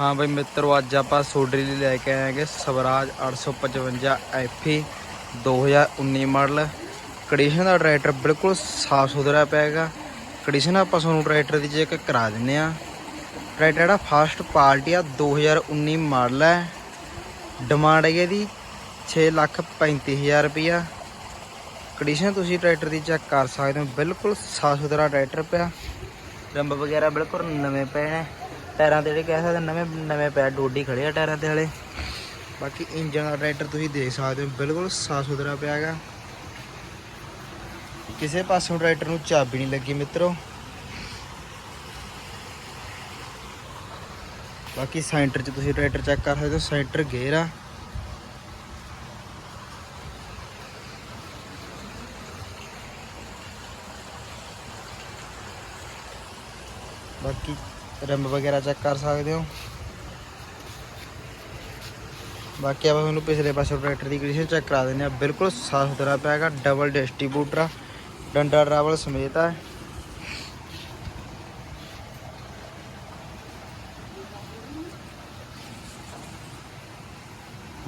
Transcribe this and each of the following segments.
ਹਾਂ ਬਈ ਮਿੱਤਰੋ, ਅੱਜ ਆਪਾਂ ਸੋਡਰੀ ਲਈ ਲੈ ਕੇ ਆਏ ਹਾਂਗੇ ਸਵਰਾਜ 855 ਐਫੀ 2019 ਮਾਡਲ। ਕੰਡੀਸ਼ਨ ਦਾ ਟਰੈਕਟਰ ਬਿਲਕੁਲ ਸਾਫ਼ ਸੁਥਰਾ ਪਿਆਗਾ। ਕੰਡੀਸ਼ਨ ਆਪਾਂ ਤੁਹਾਨੂੰ ਟਰੈਕਟਰ ਦੀ ਚੈੱਕ ਕਰਾ ਦਿੰਨੇ ਆ ਟਰੈਕਟਰ ਜਿਹੜਾ ਫਸਟ ਪਾਰਟੀ ਆ 2019 ਮਾਡਲ ਹੈ। ਡਿਮਾਂਡ ਹੈਗੀ ਇਹਦੀ 635000 ਰੁਪਿਆ ਕੰਡੀਸ਼ਨ ਤੁਸੀਂ ਟਰੈਕਟਰ ਦੀ ਚੈੱਕ ਕਰ ਸਕਦੇ ਹੋ, ਬਿਲਕੁਲ ਸਾਫ਼ ਸੁਥਰਾ ਟਰੈਕਟਰ ਪਿਆ। ਰੰਬ ਵਗੈਰਾ ਬਿਲਕੁਲ ਨਵੇਂ ਪਏ ਨੇ। ਟਾਇਰਾਂ ਤੇ ਜਿਹੜੇ ਕਹਿ ਸਕਦੇ ਨਵੇਂ ਨਵੇਂ ਪੈ ਡੋਡੀ ਖੜੇ ਆ ਟਾਇਰਾਂ ਤੇ ਹਲੇ ਬਾਕੀ ਇੰਜਨ ਦਾ ਟਰੈਕਟਰ ਤੁਸੀਂ ਦੇਖ ਸਕਦੇ ਹੋ, ਬਿਲਕੁਲ ਸਾਫ਼ ਸੁਥਰਾ ਪਿਆ ਹੈਗਾ। ਕਿਸੇ ਪਾਸੋਂ ਟਰੈਕਟਰ ਨੂੰ ਚਾਬੀ ਨਹੀਂ ਲੱਗੀ ਮਿੱਤਰੋ। ਬਾਕੀ ਸੈਂਟਰ 'ਚ ਤੁਸੀਂ ਟਰੈਕਟਰ ਚੈੱਕ ਕਰ ਸਕਦੇ ਹੋ, ਸੈਂਟਰ ਗੇਅਰ ਆ। ਬਾਕੀ ਰਿਮ ਵਗੈਰਾ ਚੈੱਕ ਕਰ ਸਕਦੇ ਹੋ। ਬਾਕੀ ਆਪਾਂ ਤੁਹਾਨੂੰ ਪਿਛਲੇ ਪਾਸੇ ਟਰੈਕਟਰ ਦੀ ਕੰਡੀਸ਼ਨ ਚੈੱਕ ਕਰਾ ਦਿੰਦੇ ਆ ਬਿਲਕੁਲ ਸਾਫ਼ ਸੁਥਰਾ ਪਿਆ ਹੈਗਾ ਡਬਲ ਡਿਸਟ੍ਰੀਬਿਊਟਰ ਆ। ਡੰਡਾ ਟਰੈਵਲ ਸਮੇਤ ਆ।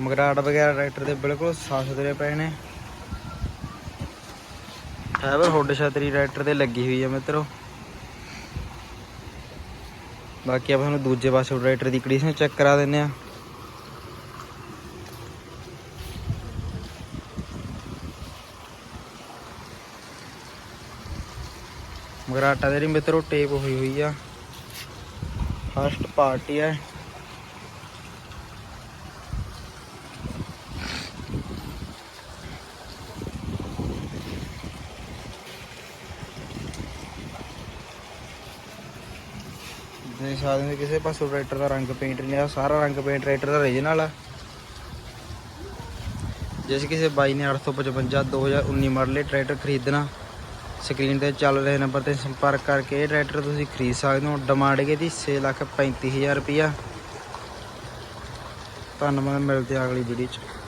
ਮਗਰਾਟ ਵਗੈਰਾ ਟਰੈਕਟਰ ਦੇ ਬਿਲਕੁਲ ਸਾਫ਼ ਸੁਥਰੇ ਪਏ ਨੇ। ਫਾਈਬਰ ਹੁੱਡ ਛਤਰੀ ਟਰੈਕਟਰ ਤੇ ਲੱਗੀ ਹੋਈ ਹੈ ਮਿੱਤਰੋ। ਬਾਕੀ ਆਪਾਂ ਤੁਹਾਨੂੰ ਦੂਜੇ ਪਾਸੇ ਟਰੈਕਟਰ ਦੀ ਕੰਡੀਸ਼ਨ ਚੈੱਕ ਕਰਾ ਦਿੰਨੇ ਆ ਮਗਰਾਟਾ ਦੇ ਮਿੱਤਰੋ ਟੇਪ ਹੋਈ ਹੋਈ ਆ ਫਸਟ ਪਾਰਟੀ ਹੈ ਦੇਖ ਸਕਦੇ ਹੋ ਕਿਸੇ ਪਾਸੋਂ ਟਰੈਕਟਰ ਦਾ ਰੰਗ ਪੇਂਟ ਨਹੀਂ ਆ, ਸਾਰਾ ਰੰਗ ਪੇਂਟ ਟਰੈਕਟਰ ਦਾ ਓਰੀਜਨਲ ਆ। ਜਿਸ ਕਿਸੇ ਬਾਈ ਨੇ 855 2019 ਮਾਡਲ ਇਹ ਟਰੈਕਟਰ ਖਰੀਦਣਾ ਸਕਰੀਨ ਤੇ ਚੱਲ ਰਹੇ ਨੰਬਰ ਤੇ ਸੰਪਰਕ ਕਰਕੇ ਇਹ ਟਰੈਕਟਰ ਤੁਸੀਂ ਖਰੀਦ ਸਕਦੇ ਹੋ। ਡਿਮਾਂਡ ਹੈਗੀ ਦੀ 635000 ਰੁਪਿਆ ਧੰਨਵਾਦ, ਮਿਲਦੇ ਅਗਲੀ ਵੀਡੀਓ ਚ।